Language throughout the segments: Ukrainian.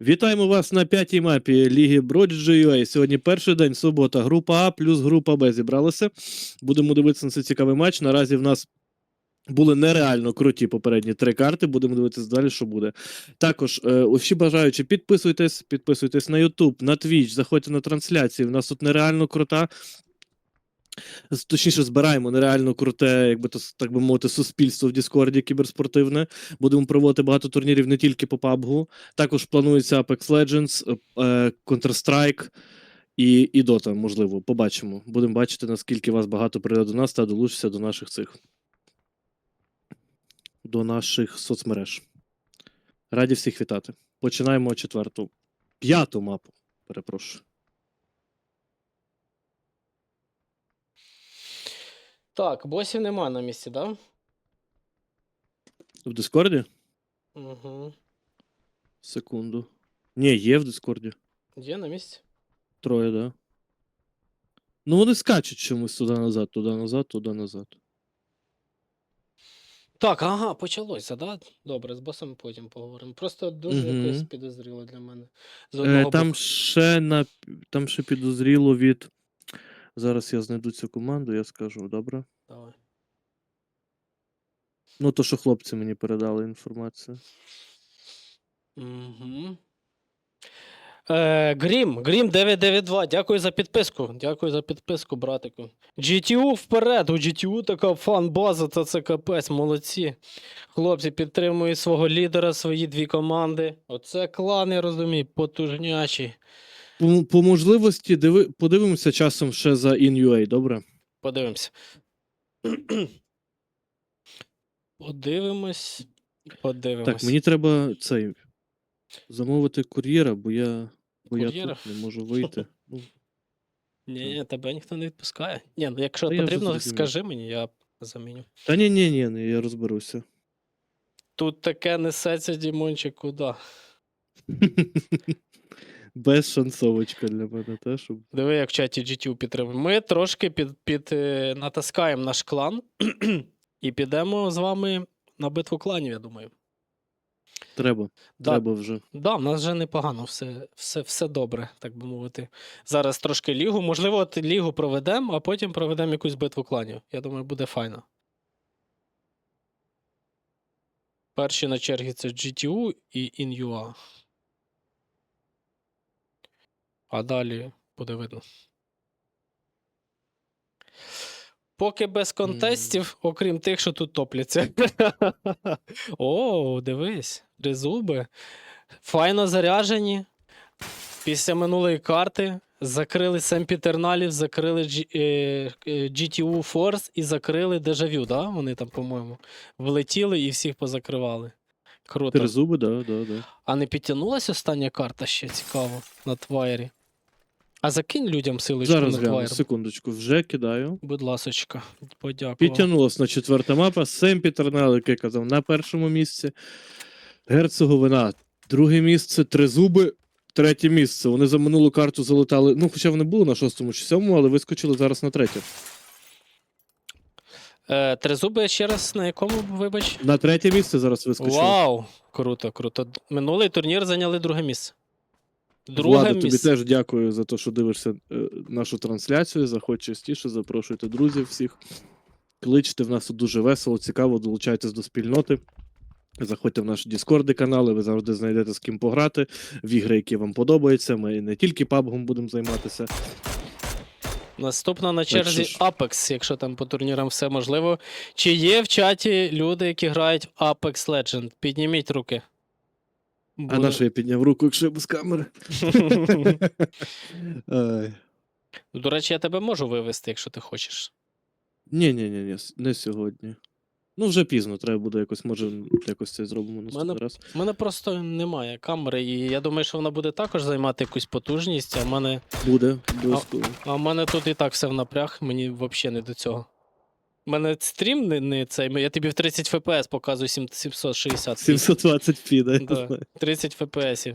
Вітаємо вас на п'ятій мапі Ліги Broad.ua. Сьогодні перший день, субота, група А плюс група Б зібралися. Будемо дивитися на цей цікавий матч. Наразі в нас були нереально круті попередні три карти. Будемо дивитися далі, що буде. Також е, усі бажаючі, підписуйтесь, підписуйтесь на YouTube, на Twitch, заходьте на трансляції. У нас тут нереально крута. Точніше, збираємо нереально круте, якби то так би мовити, суспільство в Діскорді кіберспортивне. Будемо проводити багато турнірів не тільки по PUBG. Також планується Apex Legends, е, Counter-Strike і, і Dota, можливо. Побачимо. Будемо бачити, наскільки вас багато прийде до нас та долучиться до наших цих. До наших соцмереж. Раді всіх вітати. Починаємо четверту. П'яту мапу. Перепрошую. Так, босів нема на місці, да? В Дискорді? Угу. Секунду. Ні, є в Дискорді. Є на місці? Троє, да. Ну, вони скачуть чомусь туди назад, туди назад, туди назад. Так, ага, почалося, да? Добре, з босами потім поговоримо. Просто дуже Мгм. якось підозріло для мене. З Е, одного там боку. ще на там ще підозріло від. Зараз я знайду цю команду, я скажу, добре. Давай. Ну, то, що хлопці мені передали інформацію. Угу. Е, Грім, Грім 992, дякую за підписку. Дякую за підписку, братику. GTU вперед! У GTU така фан-база, та це капець, молодці. Хлопці підтримують свого лідера, свої дві команди. Оце клан, я розумію, потужнячі. По, по можливості диви... подивимося часом ще за InUA, добре? Подивимось. Подивимось. Подивимось. Так, мені треба цей замовити кур'єра, бо я. Бо я тут не можу вийти. Ну, Ні, ні, тебе ніхто не відпускає. Ні, ну якщо Та я вже потрібно, зрозумів. скажи мені, я заміню. Та ні, ні, ні, ні, я розберуся. Тут таке несеться, Дімончик, куди? Без шансовочка для мене, те, щоб. Диви, як в чаті GTU підтримує. Ми трошки під, під, е, натаскаємо наш клан і підемо з вами на битву кланів, я думаю. Треба. Да, Треба вже. Да, в нас вже непогано, все, все, все добре, так би мовити. Зараз трошки лігу. Можливо, от лігу проведемо, а потім проведемо якусь битву кланів. Я думаю, буде файно. Перші на черзі це GTU і InUA. А далі буде видно. Поки без контестів, окрім тих, що тут топляться. О, дивись, тризуби. Файно заряжені. Після минулої карти закрили Семпітерналів, закрили G- е, е, GTU Force і закрили Дежавю, да? Вони там, по-моєму, влетіли і всіх позакривали. Круто. Тризуби, да, да, да. А не підтягнулася остання карта ще цікаво на твайері. А закинь людям силочку Зараз на гляну, секундочку, вже кидаю. Будь ласочка, подякував. Підтягнулась на четверта мапа. Сем Пітернел, який казав, на першому місці. Герцоговина. Друге місце, Тризуби. Третє місце. Вони за минулу карту залетали. Ну, хоча вони були на шостому чи сьомому, але вискочили зараз на третє. Е, тризуби ще раз на якому, вибач? На третє місце зараз вискочили. Вау! Круто, круто. Минулий турнір зайняли друге місце. Друге Влада, тобі місце. теж дякую за те, що дивишся е, нашу трансляцію. Заходь частіше, запрошуйте друзів всіх. Кличте, в нас тут дуже весело, цікаво, долучайтесь до спільноти. Заходьте в наші Діскорди канали, ви завжди знайдете з ким пограти в ігри, які вам подобаються. Ми не тільки PUBG будемо займатися. Наступна на черзі. Apex, якщо там по турнірам все можливо. Чи є в чаті люди, які грають в Apex Legend? Підніміть руки. А Буде- на що я підняв руку, якщо я без камери? Ай. До речі, я тебе можу вивести, якщо ти хочеш. Ні, ні, ні, ні, не сьогодні. Ну, вже пізно, треба буде якось, може, якось це зробимо наступний Мене- раз. У мене просто немає камери, і я думаю, що вона буде також займати якусь потужність, а в мене, Буде, обов'язково. а в мене тут і так все в напряг, мені взагалі не до цього. У мене стрім не, не цей. Я тобі в 30 FPS показую сім- 760. 720 пі, да, я Да, знаю. 30 FPS.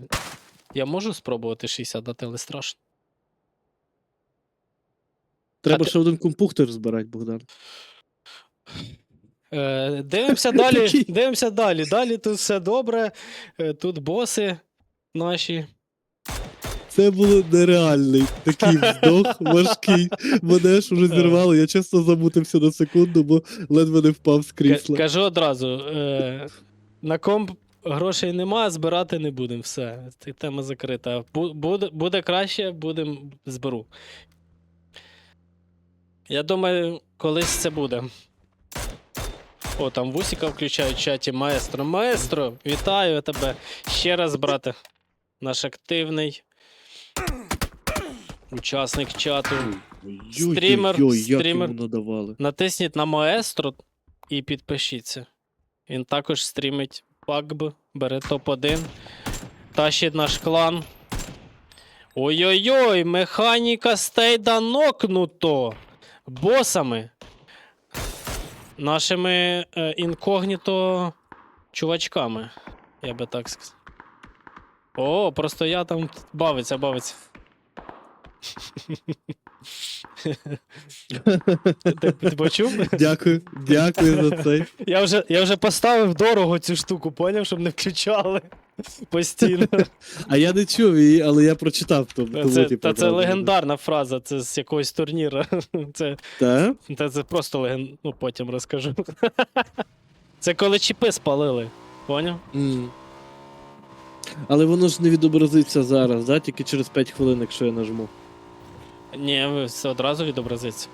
Я можу спробувати 60 дати, але страшно. Треба ти- ще один компухтер збирати, Богдан. Е, дивимося далі. Такий. Дивимося далі. Далі тут все добре. Е, тут боси. наші. Це було нереальний такий вздох важкий. Мене ж уже зірвало. Я чесно замутився на секунду, бо ледве не впав з крісла. кажу одразу: е, на комп грошей нема, збирати не будемо. Все, тема закрита. Бу- Буде, буде краще, будемо зберу. Я думаю, колись це буде. О, там Вусіка включають в чаті маестро. Маестро, вітаю тебе ще раз, брате. Наш активний учасник чату. стрімер, Ой-ой-ой, як стрімер. йому надавали. Натисніть на маестро і підпишіться. Він також стрімить PUBG, бере топ-1, тащить наш клан. Ой-ой-ой, механіка стейда нокнуто босами. Нашими е, інкогніто чувачками. Я би так сказав. О, просто я там бавиться, бавиться. Ти, ти почув? Дякую, дякую за це. Я вже, я вже поставив дорого цю штуку, поняв, щоб не включали постійно. А я не чув її, але я прочитав. то- тому, Це, типу, та це правда. легендарна фраза, це з якогось турніра. Це, Та? та це просто леген... Ну, потім розкажу. Це коли чіпи спалили. Поняв? М. Але воно ж не відобразиться зараз, да? тільки через 5 хвилин, якщо я нажму. Ні, це одразу відобразиться.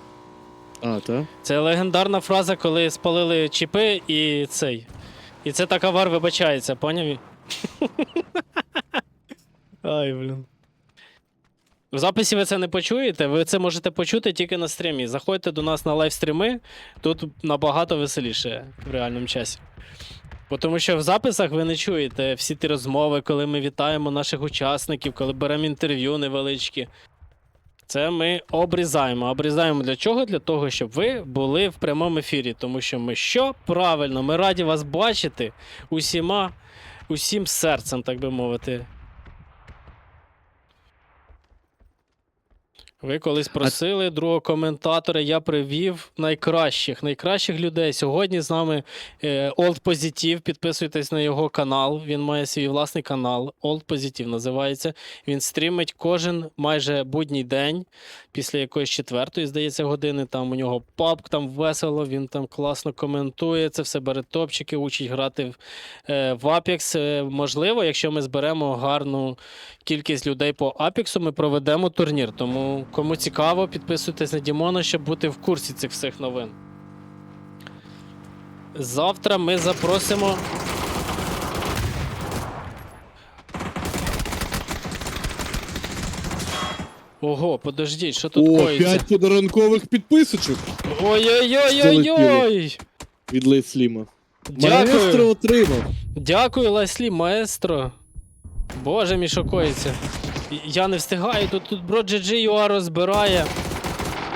А, так? Це легендарна фраза, коли спалили чіпи і цей. І це така вар вибачається, поняв? Ай, блін. В записі ви це не почуєте, ви це можете почути тільки на стрімі. Заходьте до нас на лайвстріми, тут набагато веселіше в реальному часі. Бо Тому що в записах ви не чуєте всі ті розмови, коли ми вітаємо наших учасників, коли беремо інтерв'ю невеличкі. Це ми обрізаємо. Обрізаємо для чого? Для того, щоб ви були в прямому ефірі. Тому що ми що? Правильно, ми раді вас бачити усіма, усім серцем, так би мовити. Ви колись просили другого коментатора, я привів найкращих, найкращих людей. Сьогодні з нами е, Old Positive. Підписуйтесь на його канал. Він має свій власний канал. Old Positive називається. Він стрімить кожен майже будній день після якоїсь четвертої, здається, години. Там у нього пабк, там весело, він там класно коментує це все, бере топчики, учить грати в, е, в Apex. Е, можливо, якщо ми зберемо гарну кількість людей по Apex, ми проведемо турнір. Тому кому цікаво, підписуйтесь на Дімона, щоб бути в курсі цих всіх новин. Завтра ми запросимо. Ого, подождіть, що тут О, коїться? 5 подарункових підписочок Ой-ой-ой-ой-ой! від Лейсліма. Дякую. Маестро отримав. Дякую, Лайслі, маестро. Боже мій що коїться. Я не встигаю, тут, тут BroGG.ua розбирає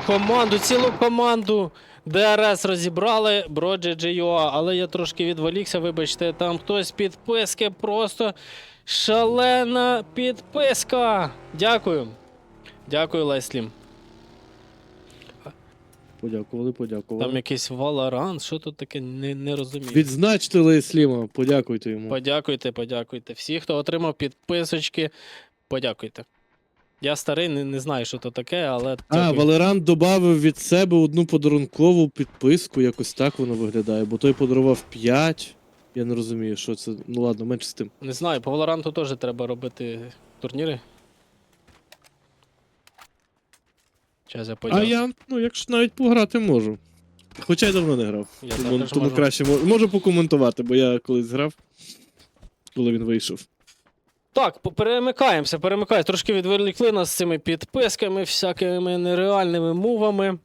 команду, цілу команду. ДРС розібрали, BroGG.ua, але я трошки відволікся, вибачте, там хтось підписки, просто шалена підписка. Дякую. Дякую, Лайслім. Подякували, подякували. Там якийсь Valorant, що тут таке, не, не розумію. Відзначте Лейсліма, подякуйте йому. Подякуйте, подякуйте. Всі, хто отримав підписочки, подякуйте. Я старий, не, не знаю, що то таке, але. А, дякую. Валерант додав від себе одну подарункову підписку, якось так воно виглядає, бо той подарував 5. Я не розумію, що це. Ну ладно, менше з тим. Не знаю, по Valorant теж треба робити турніри. Зараз я А я, ну, якщо навіть пограти можу. Хоча я давно не грав. Я тому також тому можу. краще можу, можу покоментувати, бо я колись грав, коли він вийшов. Так, перемикаємося, перемикаємося. Трошки відволікли нас з цими підписками, всякими нереальними мувами.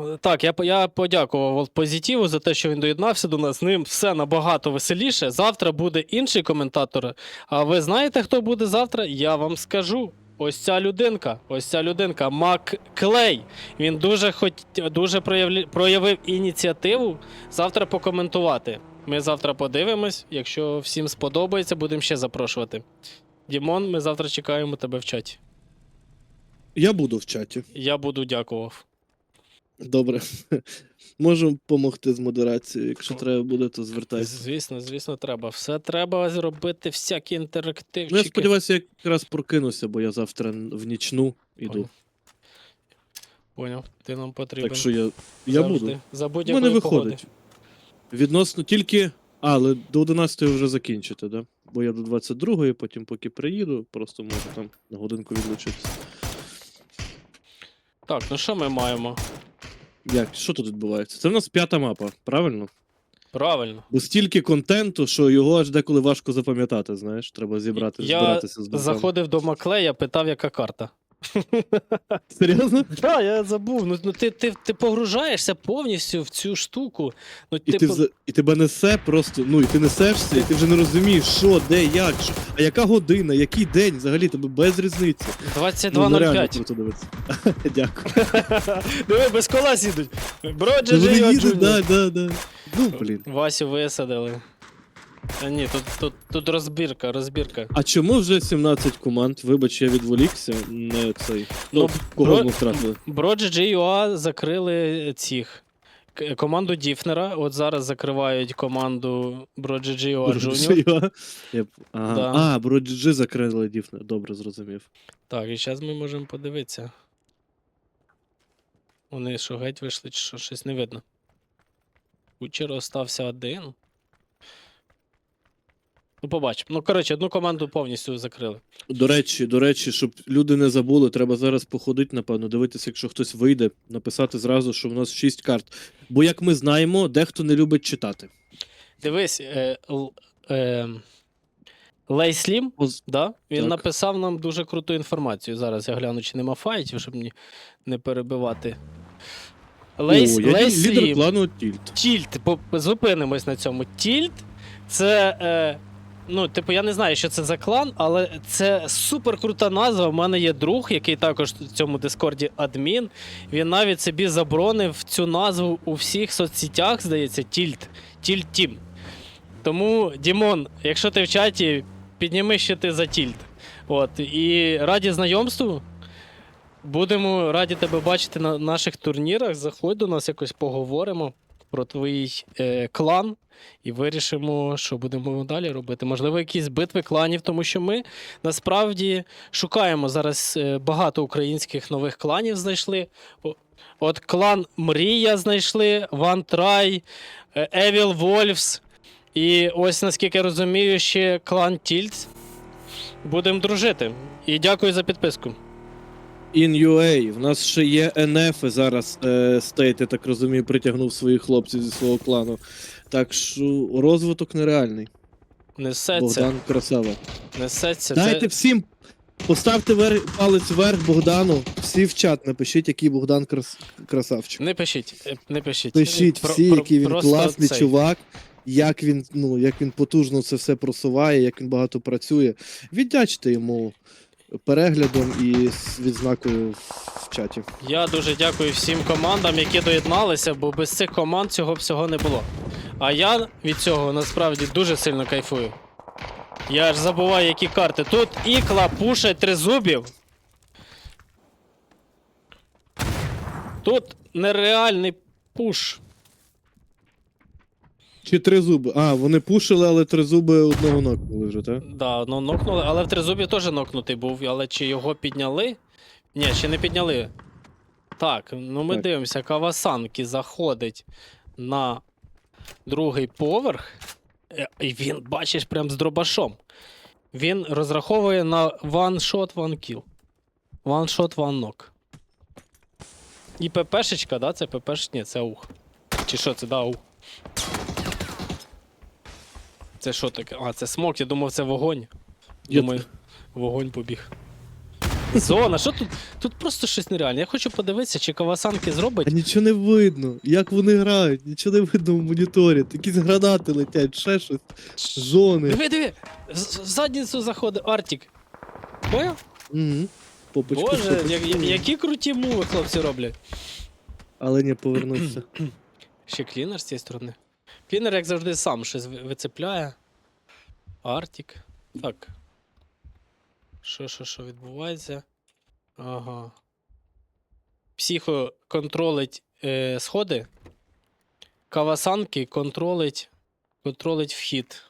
Е, Так, я, я подякував позитиву за те, що він доєднався до нас. З ним все набагато веселіше. Завтра буде інший коментатор. А ви знаєте, хто буде завтра? Я вам скажу. Ось ця людинка, ось ця людинка, Мак Клей. Він дуже хот... дуже проявив ініціативу завтра покоментувати. Ми завтра подивимось. Якщо всім сподобається, будемо ще запрошувати. Дімон, ми завтра чекаємо тебе в чаті. Я буду в чаті. Я буду дякував. Добре. Можу допомогти з модерацією. Якщо треба буде, то звертайся. Звісно, звісно, треба. Все треба зробити, всякі інтерактивчики. Ну, я сподіваюся, я якраз прокинуся, бо я завтра в нічну іду. Поняв. Поняв, ти нам потрібен. Так що я, я завжди. буду. За будь-якої погоди. виходить. Відносно тільки. А, але до 11 вже закінчите, да? Бо я до 22-ї, потім поки приїду, просто можу там на годинку відлучитися. Так, ну що ми маємо? Як? Що тут відбувається? Це в нас п'ята мапа, правильно? Правильно. Бо стільки контенту, що його аж деколи важко запам'ятати, знаєш, треба зібрати, Я збиратися з думками. Заходив до Маклея, питав, яка карта. Серйозно? Так, я забув. Ну, ну ти, ти, ти погружаєшся повністю в цю штуку. Ну, І, ти типу, вза- і тебе несе просто, ну і ти несешся, і ти вже не розумієш, що, де, як, що, а яка година, який день, взагалі тебе без різниці. Ну, нереально 22.05. круто дивитися. Дякую. Диви, без колес їдуть. Броджа Та Вони Джейо їдуть, да, да, да. Ну, блін. Васю висадили. Та ні, тут, тут, тут розбірка, розбірка. А чому вже 17 команд? Вибач, я відволікся, не цей. Ну, Ну, кого бро- ми втратили? Броджі JUA закрили цих. к- Команду Діфнера. От зараз закривають команду Броджі JUA Junior. Броджі, я... Ага. Да. А, Броджі закрили дівне. Добре, зрозумів. Так, і зараз ми можемо подивитися. Вони що геть вийшли, чи що щось не видно. Кучер остався один. Ну, побачимо. Ну, коротше, одну команду повністю закрили. До речі, до речі, щоб люди не забули, треба зараз походити, напевно, дивитися, якщо хтось вийде, написати зразу, що в нас 6 карт. Бо, як ми знаємо, дехто не любить читати. Дивись, е, л- е, Лей Слім, Оз- да? він Так. написав нам дуже круту інформацію. Зараз я гляну, чи нема файтів, щоб мені не перебивати. Лей, О, я Лей лідер Слім. клану Тільт. Тільт, по- зупинимось на цьому. Тільт це. Е, ну, типу, я не знаю, що це за клан, але це супер крута назва. У мене є друг, який також в цьому Дискорді адмін. Він навіть собі заборонив цю назву у всіх соцсетях, здається, Тільт. Тільт Тім. Тому, Дімон, якщо ти в чаті, підніми ще ти за Тільт. От. І раді знайомству. Будемо раді тебе бачити на наших турнірах. Заходь до нас, якось поговоримо про твій е, клан і вирішимо, що будемо далі робити. Можливо, якісь битви кланів, тому що ми насправді шукаємо зараз е, багато українських нових кланів знайшли. От клан Мрія знайшли, Ван Трай, е, Evil Wolves. І ось наскільки я розумію, ще клан Тільц. Будемо дружити. І дякую за підписку. In UA. В нас ще є НФ зараз е, стейт, я так розумію, притягнув своїх хлопців зі свого клану. Так що розвиток нереальний. Несеться, Богдан красава. несеться. Дайте Це... всім. Поставте вер... палець вверх Богдану. Всі в чат напишіть, який Богдан крас... красавчик. Не пишіть, е, не пишіть. Пишіть Про- всі, про- який він просто класний цей. чувак, як він, ну, як він потужно це все просуває, як він багато працює. Віддячте йому переглядом і відзнакою в чаті. Я дуже дякую всім командам, які доєдналися, бо без цих команд цього всього не було. А я від цього насправді дуже сильно кайфую. Я аж забуваю, які карти. Тут ікла пушить тризубів. Тут нереальний пуш. Чи три зуби? А, вони пушили, але три зуби одного нокнули вже, так? Да, ну нокнули, але в тризубі теж нокнутий був, але чи його підняли? Ні, ще не підняли. Так, ну ми Так. дивимося, Кавасанки заходить на другий поверх. Е, І він, бачиш, прям з дробашом. Він розраховує на one shot, one kill. One shot, one knock. І ППшечка, да? Це ППш... Ні, це аух. Чи що це, да, аух. Це що таке? А, це смок, я думав, це вогонь. Думаю, вогонь побіг. Зона, що тут? Тут просто щось нереальне. Я хочу подивитися, чи Кавасанки зробить. А нічого не видно. Як вони грають, нічого не видно в моніторі. Якісь гранати летять, ще щось. Зони. Диви, диви! В задницю заходить Артік. Поняв? Угу. Попочку, Боже, я- я- які круті муви хлопці роблять. Але не повернувся. Ще клінер з цієї сторони. Клінер, як завжди, сам щось вицепляє. Артік. Так. Що, що, що відбувається? Ага. Психо контролить е, сходи. Кавасанки контролить, контролить вхід.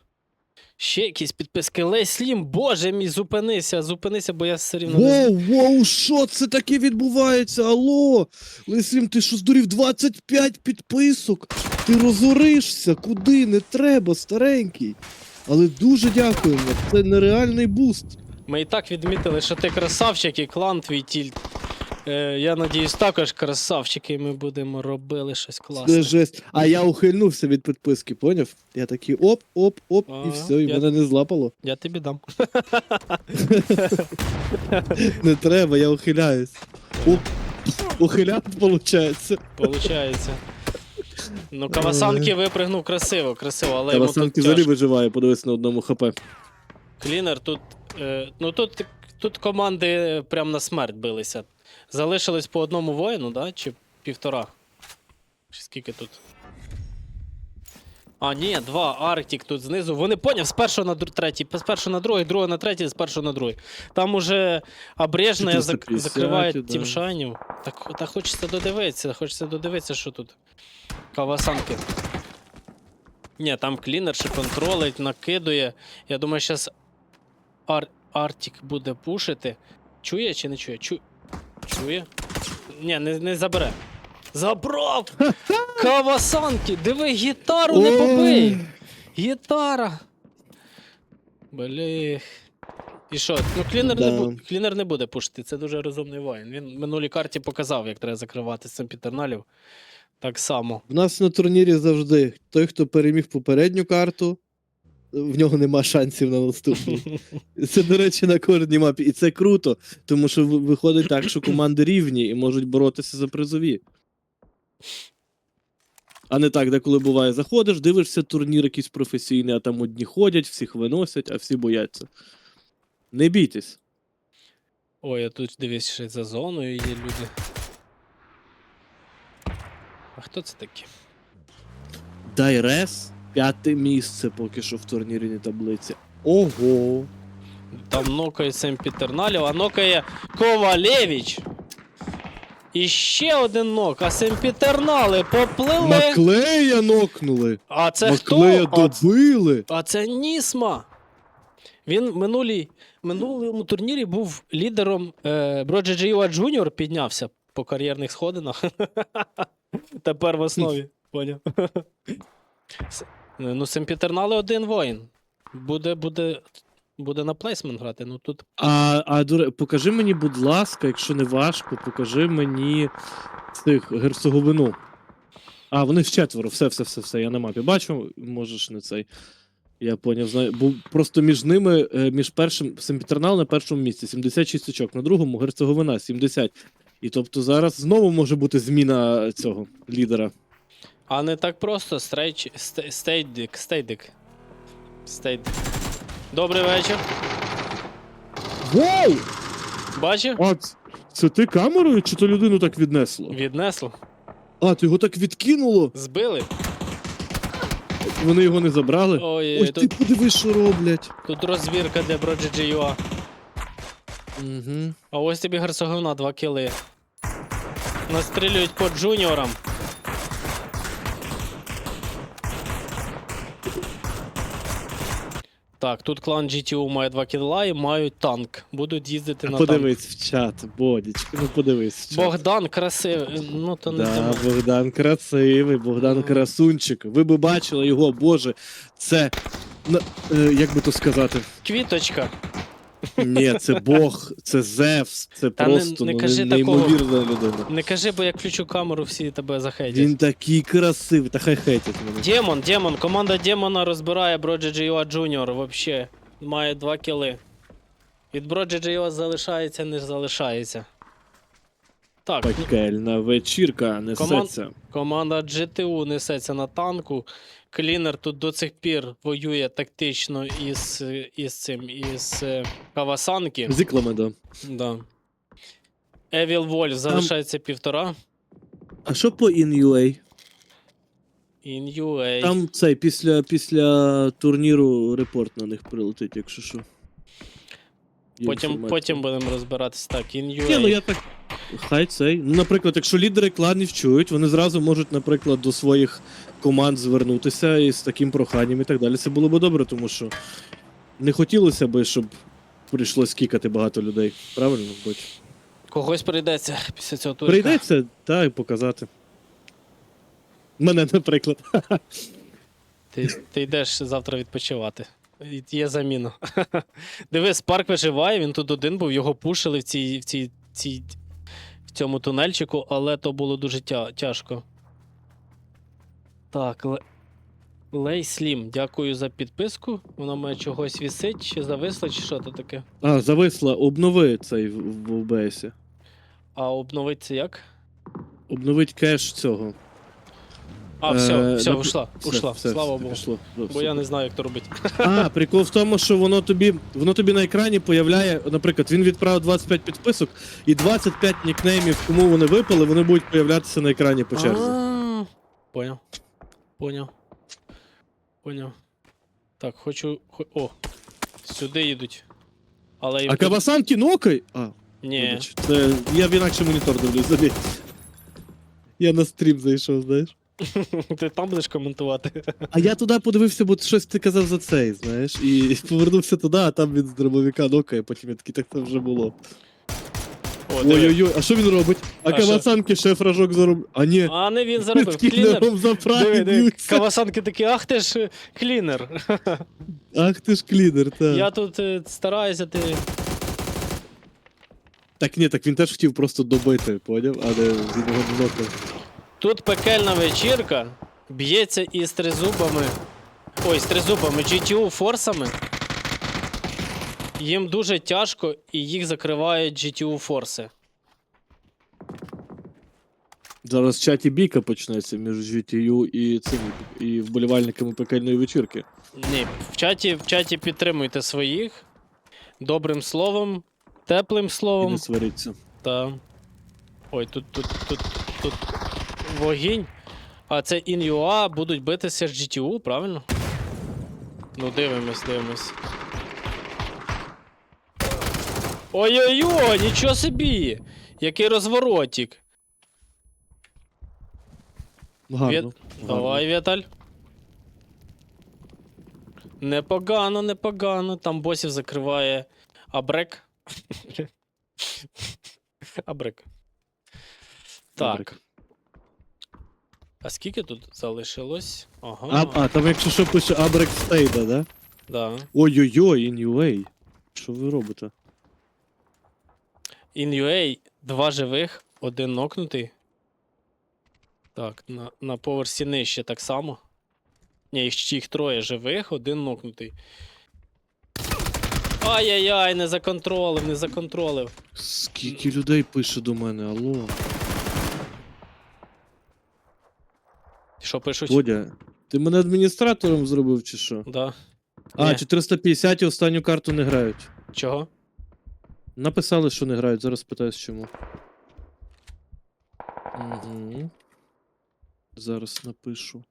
Ще якісь підписки. Лейслім, боже мій, зупинися, зупинися, бо я все рівно Воу, воу, що це таке відбувається? Алло? Лисим, ти що здурів 25 підписок? Ти розоришся, куди? Не треба, старенький. Але дуже дякуємо, це нереальний буст. Ми і так відмітили, що ти красавчик і клан твій тільт. Е, я надіюсь, також красавчики, і ми будемо робили щось класне. Це жесть. А я ухильнувся від підписки, поняв? Я такий оп, оп, оп, і Ага, все, і я- мене не злапало. Я тобі дам. Не треба, я ухиляюсь. Оп. Ухиляти, виходить. Получається. Ну, Кавасанки випригнув красиво, красиво, але йому тут Васанки взагалі тяжко. виживає, подивись на одному хп. Клінер тут. Е, ну тут, тут команди прям на смерть билися. Залишилось по одному воїну, да? Чи півтора? Чи скільки тут? А, ні, два. Арктик тут знизу. Вони поняв, з першого на третій, з першого на другий, другого на третій, з першого на другий. Там уже обрежна зак... закриває да. тімшайнів. Так, так хочеться додивитися, хочеться додивитися, що тут. Кавасанки. Ні, там клінер ще контролить, накидує. Я думаю, зараз Ар... Артік буде пушити. Чує чи не чує? Чу... Чує? Ні, не, не забере. Забрав! Кавасанки! Диви, гітару не побий! Гітара! Бліх. І що? Ну, клінер, не бу... клінер не буде пушити, це дуже розумний воїн. Він в минулій карті показав, як треба закривати цим пітерналів. Так само. В нас на турнірі завжди той, хто переміг попередню карту, в нього нема шансів на наступну. Це, до речі, на кожній мапі. І це круто, тому що виходить так, що команди рівні і можуть боротися за призові. А не так, де коли буває, заходиш, дивишся турнір якийсь професійний, а там одні ходять, всіх виносять, а всі бояться. Не бійтесь. Ой, а тут дивись, ще за зоною є люди. А хто це такі? Дайрес п'яте місце поки що в турнірній таблиці. Ого! Там нокає Семпітерналів, а нокає Ковалєвич. І ще один нок, а Семпітернали поплили. Маклея нокнули! А це Маклея хто? Добили! а це Нісма. Він в минулій, минулому турнірі був лідером е, Броджі Джіова Джуніор, піднявся по кар'єрних сходинах. Тепер в основі. Поняв. Ну, Семпітернали один воїн. Буде, буде, буде на плейсмент грати. Ну тут А, а дуре, покажи мені, будь ласка, якщо не важко, покажи мені цих герцоговину. А, вони вчетверо, все, все, все, все. Я на мапі бачу, можеш не цей. Я поняв, знаю. Бо просто між ними, е, між першим Семпітернал на першому місці 76 очок, на другому герцоговина 70. І тобто зараз знову може бути зміна цього лідера. А не так просто. Стрейч... Стейдик. Стейдик. Стейдик. Добрий вечір. Воу! Бачив? А ц- це ти камерою чи то людину так віднесло? Віднесло. А, ти його так відкинуло? Збили. Вони його не забрали? Ой, Ой, ти тут, подивись, що роблять. тут розбірка для Prodigy UA. Угу. А ось тобі герцоговна, два кіли. Настрілюють по джуніорам. Так, тут клан GTU має два кідла і мають танк. Будуть їздити на танк. Подивись в чат, Бодічка, ну подивись в чат. Богдан красивий. Ну то не да. Богдан красивий, Богдан mm. красунчик. Ви би бачили його, боже, це. е, як би то сказати? Квіточка. Ні, це Бог, це Зевс, це Та не- просто не ну, кажи неймовірна людина. Не кажи, бо як включу камеру, всі тебе захейтять. Він такий красивий, та хай хейтять мене. Демон, Демон, команда Демона розбирає Броджі Джіоа Джуніор вообще. Має два кіли. Від Броджі Джіоа залишається, не залишається. Так, ну, Пекельна вечірка несеться. команда GTU несеться на танку. Клінер тут до цих пір воює тактично із, із цим, із е, Кавасанки. З іклами, да. Да. Evil Wolf залишається півтора. А що по InUA? In UA. Там цей після, після турніру репорт на них прилетить, якщо що. Є Потім, інформація. потім будемо розбиратися. Так, In UA. Ні, ну я так. Хай цей. Ну, наприклад, якщо лідери кланів чують, вони зразу можуть, наприклад, до своїх команд звернутися із таким проханням і так далі. Це було б добре, тому що не хотілося би, щоб прийшлось кікати багато людей. Правильно, будь? Когось прийдеться після цього турка. Прийдеться, та й показати. Мене, наприклад. Ти, ти йдеш завтра відпочивати. Є заміна. Дивись, парк виживає, він тут один був, його пушили в цій, в цій, цій, в цьому тунельчику, але то було дуже тя, тяжко. Так, Ле... Лей Слім, дякую за підписку. Вона має чогось вісить, чи зависла, чи що то таке. А, зависла, обнови цей в, в OBS. А обновити це як? Обновить кеш цього. А, все, Е, все, ушла, все, ушла. все, Слава все, Богу. пішло. Ну, Бо все. я не знаю, як то робити. А, прикол в тому, що воно тобі, воно тобі на екрані появляє, наприклад, він відправив 25 підписок, і 25 нікнеймів, кому вони випали, вони будуть появлятися на екрані по черзі. Поняв. Поняв. Поняв. Так, хочу. О! Сюди їдуть. Але А Кавасан кінокай? А, Ні. це я в інакше монітор дивлюсь, забій. Я на стрім зайшов, знаєш. Ти там будеш коментувати. А я туди подивився, бо щось ти казав за цей, знаєш, і повернувся туди, а там він з дробовика нокає, потім я такий, так це вже було. О, диви. Ой-ой-ой, а що він робить? А, А що? Кавасанки шеф ражок заробив. А ні, А не він заробив. Клінер. за Диви, диви. б'ються. Кавасанки такі, ах ти ж е, клінер. Ах ти ж клінер, так. Я тут е, стараюся, ти. Так ні, так він теж хотів просто добити, поняв? А не він його не. Тут пекельна вечірка б'ється із тризубами. Ой, з тризубами, GTU форсами. Їм дуже тяжко і їх закривають GTU форси. Зараз в чаті бійка почнеться між GTU і цим, і вболівальниками пекельної вечірки. Ні, в чаті, в чаті підтримуйте своїх добрим словом, теплим І словом. не сваріться. Та. Ой, тут, тут, тут, тут вогінь. А це InUA будуть битися з GTU, правильно? Ну, дивимось, дивимось. Ой-ой-ой, нічого собі! Який розворотик. Гарно. Від- гарно. Давай, Віталь. Непогано, непогано. Там босів закриває Абрек. Абрек. Так. Добре. А скільки тут залишилось? Ага. А, а, там якщо що пише Абрек Стейда, да? Да. Ой-ой-ой, Inua. Що ви робите? In UA два живих, один нокнутий. Так, на, на поверсі нижче так само. Ні, їх, їх троє живих, один нокнутий. Ай-яй-яй, не законтролив, не законтролив. Скільки людей пише до мене, алло. Що пишуть? Водя, ти мене адміністратором зробив чи що? Да. А, Ні. 450 і останню карту не грають. Чого? Написали, що не грають, зараз питаюсь чому. Угу. Зараз напишу.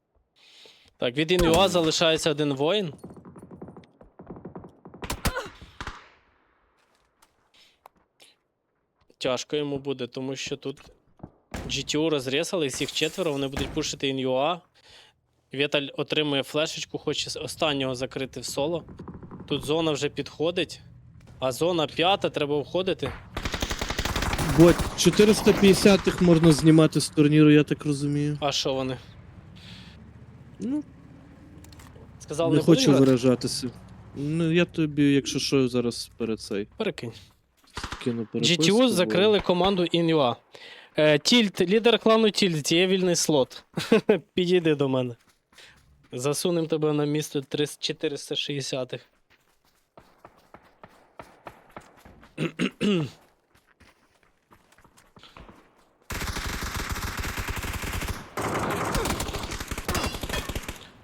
Так, від InUA залишається один воїн. Тяжко йому буде, тому що тут GTU розрізали, всіх четверо, вони будуть пушити InUA. Віталь отримує флешечку, хоче останнього закрити в соло. Тут зона вже підходить. А зона п'ята, треба входити. Бо 450 їх можна знімати з турніру, я так розумію. А що вони? Ну, Сказали, не не, хочу грати? виражатися. Ну, я тобі, якщо що, зараз перед цей Перекинь. кину переписку. GTU закрили команду InUA. Е, Тільт, лідер клану Тільт, є вільний слот. Підійди до мене. Засунем тебе на місто 460-х.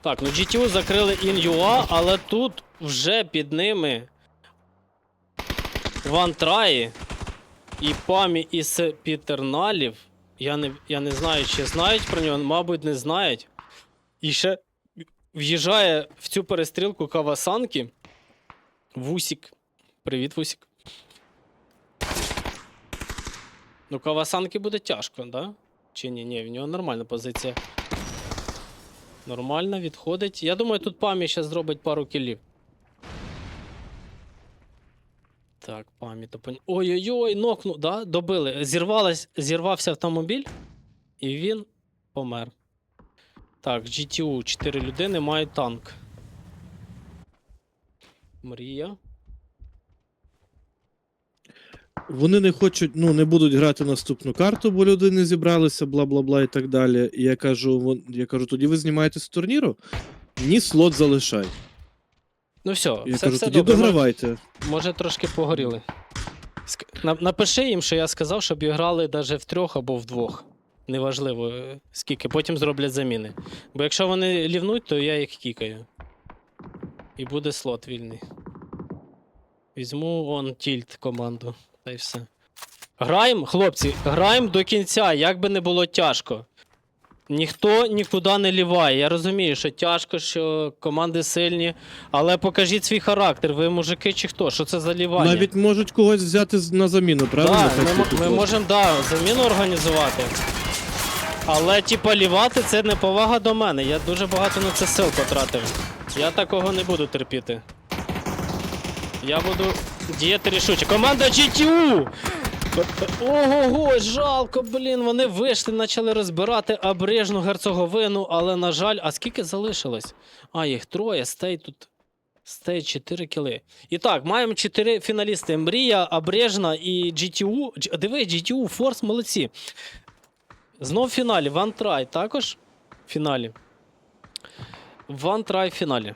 Так, ну GTU закрили InUA, але тут вже під ними Вантраї і памі із Пітерналів. Я не, я не знаю, чи знають про нього, мабуть, не знають. І ще в'їжджає в цю перестрілку Кавасанки. Вусік. Привіт, Вусік. Ну, Кавасанки буде тяжко, да? Чи ні? Ні, в нього нормальна позиція. Нормально, відходить. Я думаю, тут пам'ять зробить пару кілів. Так, пон... Ой-ой-ой, нокнув, да? Добили. Зірвалась, зірвався автомобіль, і він помер. Так, GTU, 4 людини мають танк. Мрія. Вони не хочуть, ну не будуть грати наступну карту, бо люди не зібралися, бла бла бла і так далі. І я кажу, я кажу, тоді ви знімаєте з турніру? Ні, слот залишай. Ну все, Я все, кажу, все тоді добре. догравайте. Може, трошки погоріли. Ск- на- Напиши їм, що я сказав, щоб грали навіть в трьох або в двох. Неважливо, е, скільки, потім зроблять заміни. Бо якщо вони лівнуть, то я їх кікаю. І буде слот вільний. Візьму он тільт команду. Та й все. Граємо, хлопці, граємо до кінця, як би не було тяжко. Ніхто нікуди не ліває. Я розумію, що тяжко, що команди сильні, але покажіть свій характер. Ви мужики чи хто? Що це за лівання? Навіть можуть когось взяти на заміну, правильно? Да, Так, ми, типу, ми можемо да, заміну організувати. Але, типа, лівати це не повага до мене. Я дуже багато на це сил потратив. Я такого не буду терпіти. Я буду діяти рішуче. Команда GTU! Ого, жалко, блін, вони вийшли, почали розбирати обрежну герцоговину, але, на жаль, а скільки залишилось? А, їх троє, стей тут. Стей 4 кіли. І так, маємо 4 фіналісти: Мрія, Обрежна і GTU. Диви, GTU, Форс, молодці. Знов в фіналі. Try також в фіналі. Try в фіналі.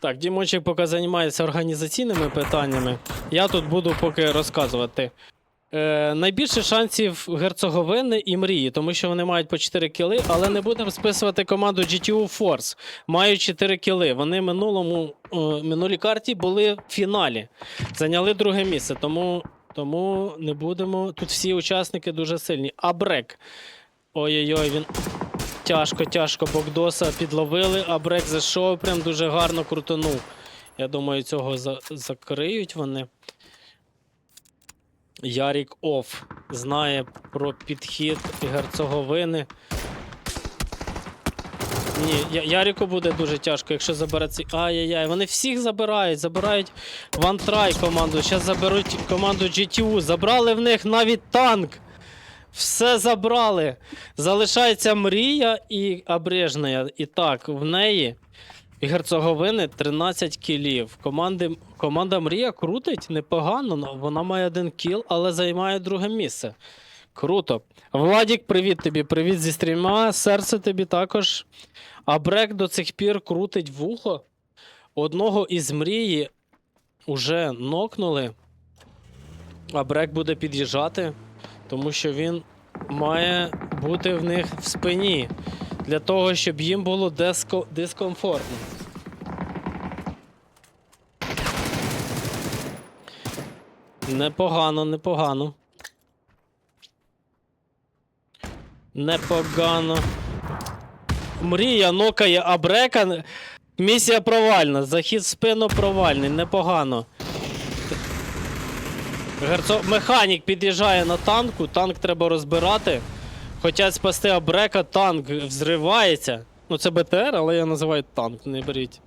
Так, Дімочек поки займається організаційними питаннями. Я тут буду поки розказувати. Е, найбільше шансів герцоговини і мрії, тому що вони мають по 4 кіли, але не будемо списувати команду GTU Force. Мають 4 кіли. Вони минулому, е, минулій карті були в фіналі. Зайняли друге місце, тому, тому не будемо. Тут всі учасники дуже сильні. А брек. Ой-ой-ой, він тяжко, тяжко Богдоса підловили, а брек зайшов, прям дуже гарно крутанув. Я думаю, цього за- закриють вони. Ярік Оф знає про підхід герцоговини. Ні, Яріку буде дуже тяжко, якщо забере ці. Ай-яй-яй, вони всіх забирають. Забирають Вантрай команду. Зараз заберуть команду GTU. Забрали в них навіть танк. Все забрали. Залишається мрія і обрежна. І так, в неї герцоговини 13 кілів. Команди, команда Мрія крутить непогано. но Вона має один кіл, але займає друге місце. Круто. Владік, привіт тобі, привіт зі стріма. Серце тобі також. А Брек до цих пір крутить вухо. Одного із мрії уже нокнули. А Брек буде під'їжджати, тому що він має бути в них в спині для того, щоб їм було диско- дискомфортно. Непогано, непогано. Непогано. Мрія нокає Абрека. Місія провальна. Захід в спину провальний. Непогано. Герцо... Механік під'їжджає на танку, танк треба розбирати. Хотять спасти Абрека, танк взривається. Ну, це БТР, але я називаю танк, не беріть.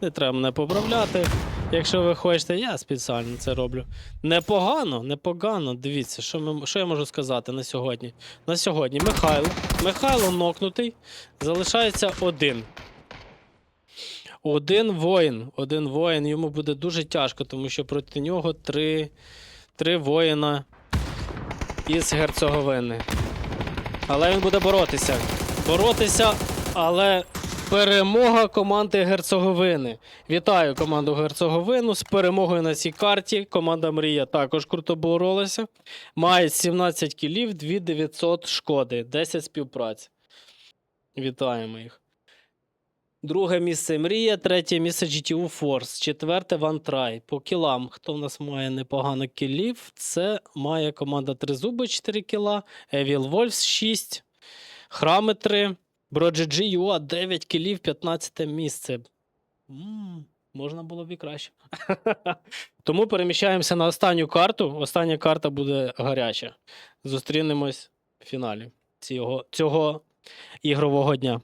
Не треба мене поправляти. Якщо ви хочете, я спеціально це роблю. Непогано, непогано. Дивіться, що, ми, що я можу сказати на сьогодні. На сьогодні Михайло. Михайло нокнутий. Залишається один. Один воїн. Один воїн. Йому буде дуже тяжко, тому що проти нього три, три воїна із герцоговини. Але він буде боротися. Боротися, але перемога команди герцоговини. Вітаю команду герцоговину з перемогою на цій карті. Команда Мрія також круто боролася. Має 17 кілів, 2900 шкоди, 10 співпраць. Вітаємо їх. Друге місце Мрія, третє місце GTU Force, четверте Вантрай. По кілам, хто в нас має непогано кілів, це має команда Тризуби 4 кіла, Evil Wolves 6, Храми 3, Broджі UA 9 кілів, 15 місце. М, Можна було б і краще. Тому переміщаємося на останню карту. Остання карта буде гаряча. Зустрінемось в фіналі цього, цього ігрового дня.